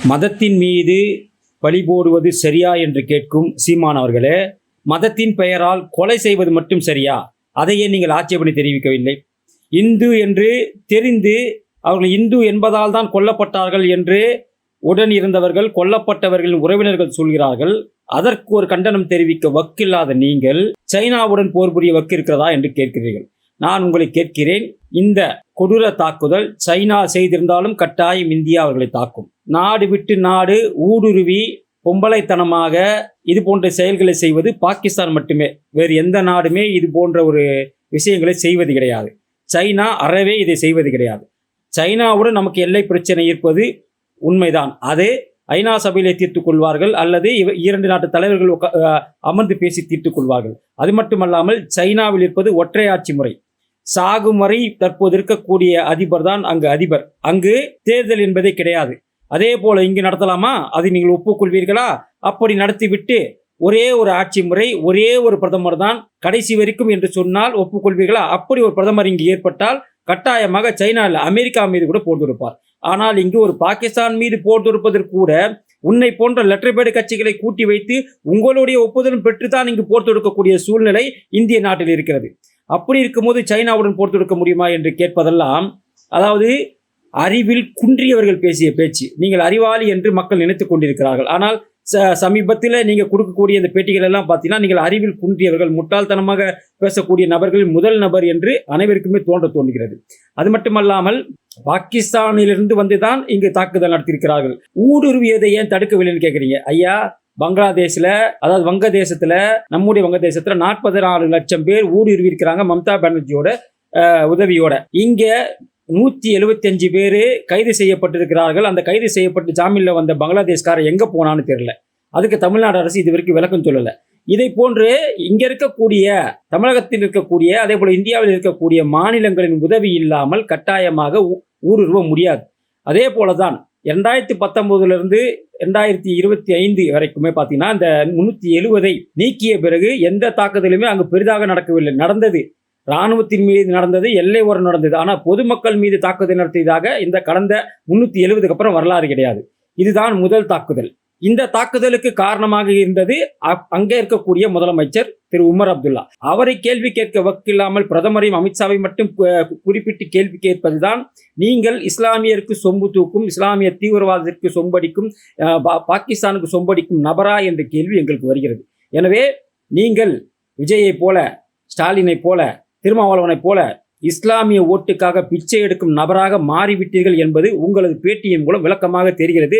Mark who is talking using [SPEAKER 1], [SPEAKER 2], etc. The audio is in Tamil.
[SPEAKER 1] மதத்தின் மீது பழி போடுவது சரியா என்று கேட்கும் சீமான் அவர்களே மதத்தின் பெயரால் கொலை செய்வது மட்டும் சரியா? அதையே நீங்கள் ஆட்சேபனை தெரிவிக்கவில்லை. இந்து என்று தெரிந்து அவர்கள் இந்து என்பதால் தான் கொல்லப்பட்டார்கள் என்று உடன் இருந்தவர்கள் கொல்லப்பட்டவர்களின் உறவினர்கள் சொல்கிறார்கள். அதற்கு ஒரு கண்டனம் தெரிவிக்க வக்கில்லாத நீங்கள் சைனாவுடன் போர் புரிய வக்கு இருக்கிறதா என்று கேட்கிறீர்கள். நான் உங்களை கேட்கிறேன் இந்த கொடூர தாக்குதல் சைனா செய்திருந்தாலும் கட்டாயம் இந்தியா அவர்களை தாக்கும். நாடு விட்டு நாடு ஊடுருவி பொம்பளைத்தனமாக இது போன்ற செயல்களை செய்வது பாகிஸ்தான் மட்டுமே. வேறு எந்த நாடுமே இது போன்ற ஒரு விஷயங்களை செய்வது கிடையாது. சைனா அறவே இதை செய்வது கிடையாது. சைனாவுடன் நமக்கு எல்லை பிரச்சனை இருப்பது உண்மைதான். அது ஐநா சபையிலே தீர்த்துக் கொள்வார்கள் அல்லது இவ இரண்டு நாட்டு தலைவர்கள் அமர்ந்து பேசி தீர்த்துக் கொள்வார்கள். அது மட்டுமல்லாமல் சைனாவில் இருப்பது ஒற்றையாட்சி முறை. சாகும் வரை தற்போது இருக்கக்கூடிய அதிபர் தான் அங்கு அதிபர். அங்கு தேர்தல் என்பதே கிடையாது. அதே போல இங்கு நடத்தலாமா? அதை நீங்கள் ஒப்புக்கொள்வீர்களா? அப்படி நடத்திவிட்டு ஒரே ஒரு ஆட்சி முறை ஒரே ஒரு பிரதமர் தான் கடைசி வரைக்கும் என்று சொன்னால் ஒப்புக்கொள்வீர்களா? அப்படி ஒரு பிரதமர் இங்கு ஏற்பட்டால் கட்டாயமாக சைனா அமெரிக்கா மீது கூட போர் தொடுப்பார் ஆனால் இங்கு ஒரு பாகிஸ்தான் மீது போர் தொடுப்பதற்கு கூட உன்னை போன்ற லெட்டர்பேடு கட்சிகளை கூட்டி வைத்து உங்களுடைய ஒப்புதலும் பெற்றுத்தான் இங்கு போர் தொடுக்கக்கூடிய சூழ்நிலை இந்திய நாட்டில் இருக்கிறது. அப்படி இருக்கும்போது சைனாவுடன் போர் தொடுக்க முடியுமா என்று கேட்பதெல்லாம் அதாவது அறிவில் குன்றியவர்கள் பேசிய பேச்சு. நீங்கள் அறிவாளி என்று மக்கள் நினைத்து கொண்டிருக்கிறார்கள். ஆனால் ச சமீபத்தில் நீங்கள் கொடுக்கக்கூடிய இந்த பேட்டிகள் எல்லாம் பார்த்தீங்கன்னா நீங்கள் அறிவில் குன்றியவர்கள் முட்டாள்தனமாக பேசக்கூடிய நபர்கள் முதல் நபர் என்று அனைவருக்குமே தோன்ற தோன்றுகிறது. அது மட்டுமல்லாமல் பாகிஸ்தானிலிருந்து வந்து தான் இங்கு தாக்குதல் நடத்தியிருக்கிறார்கள். ஊடுருவியதை ஏன் தடுக்கவில்லைன்னு கேட்குறீங்க ஐயா பங்களாதேஷில் அதாவது வங்கதேசத்தில் நம்முடைய வங்கதேசத்தில் நாற்பது நாலு லட்சம் பேர் ஊடுருவிருக்கிறாங்க மம்தா பானர்ஜியோட உதவியோட. இங்கே நூற்றி எழுபத்தஞ்சு பேர் கைது செய்யப்பட்டிருக்கிறார்கள். அந்த கைது செய்யப்பட்டு ஜாமீனில் வந்த பங்களாதேஷ்காரர் எங்கே போனான்னு தெரியல. அதுக்கு தமிழ்நாடு அரசு இது வரைக்கும் விளக்கம் சொல்லலை. இதை போன்று இங்கே இருக்கக்கூடிய தமிழகத்தில் இருக்கக்கூடிய அதே போல் இந்தியாவில் இருக்கக்கூடிய மாநிலங்களின் உதவி இல்லாமல் கட்டாயமாக ஊ- ஊடுருவ முடியாது. அதே போல தான் பத்தொன்பதுல இருந்து ரெண்டாயிரத்தி இருபத்தி ஐந்து வரைக்குமே பார்த்தீங்கன்னா இந்த முந்நூற்றி எழுவதை நீக்கிய பிறகு எந்த தாக்குதலுமே அங்கு பெரிதாக நடக்கவில்லை. நடந்தது. ராணுவத்தின் மீது நடந்தது எல்லை ஓரம் நடந்தது. ஆனால் பொதுமக்கள் மீது தாக்குதல் நடத்தியதாக இந்த கடந்த முந்நூற்றி எழுபதுக்கு அப்புறம் வரலாறு கிடையாது. இதுதான் முதல் தாக்குதல். இந்த தாக்குதலுக்கு காரணமாக இருந்தது அங்கே இருக்கக்கூடிய முதலமைச்சர் திரு உமர் அப்துல்லா. அவரை கேள்வி கேட்க வக்கில்லாமல் பிரதமரையும் அமித்ஷாவை மட்டும் குறிப்பிட்டு கேள்வி கேட்பதுதான் நீங்கள் இஸ்லாமியருக்கு சொம்பு தூக்கும் இஸ்லாமிய தீவிரவாதத்திற்கு சொம்படிக்கும் பா- பாகிஸ்தானுக்கு சொம்படிக்கும் நபரா என்ற கேள்வி எங்களுக்கு வருகிறது. எனவே நீங்கள் விஜயை போல ஸ்டாலினை போல திருமாவளவனைப் போல இஸ்லாமிய ஓட்டுக்காக பிச்சை எடுக்கும் நபராக மாறிவிட்டீர்கள் என்பது உங்களது பேட்டியின் மூலம் விளக்கமாக தெரிகிறது.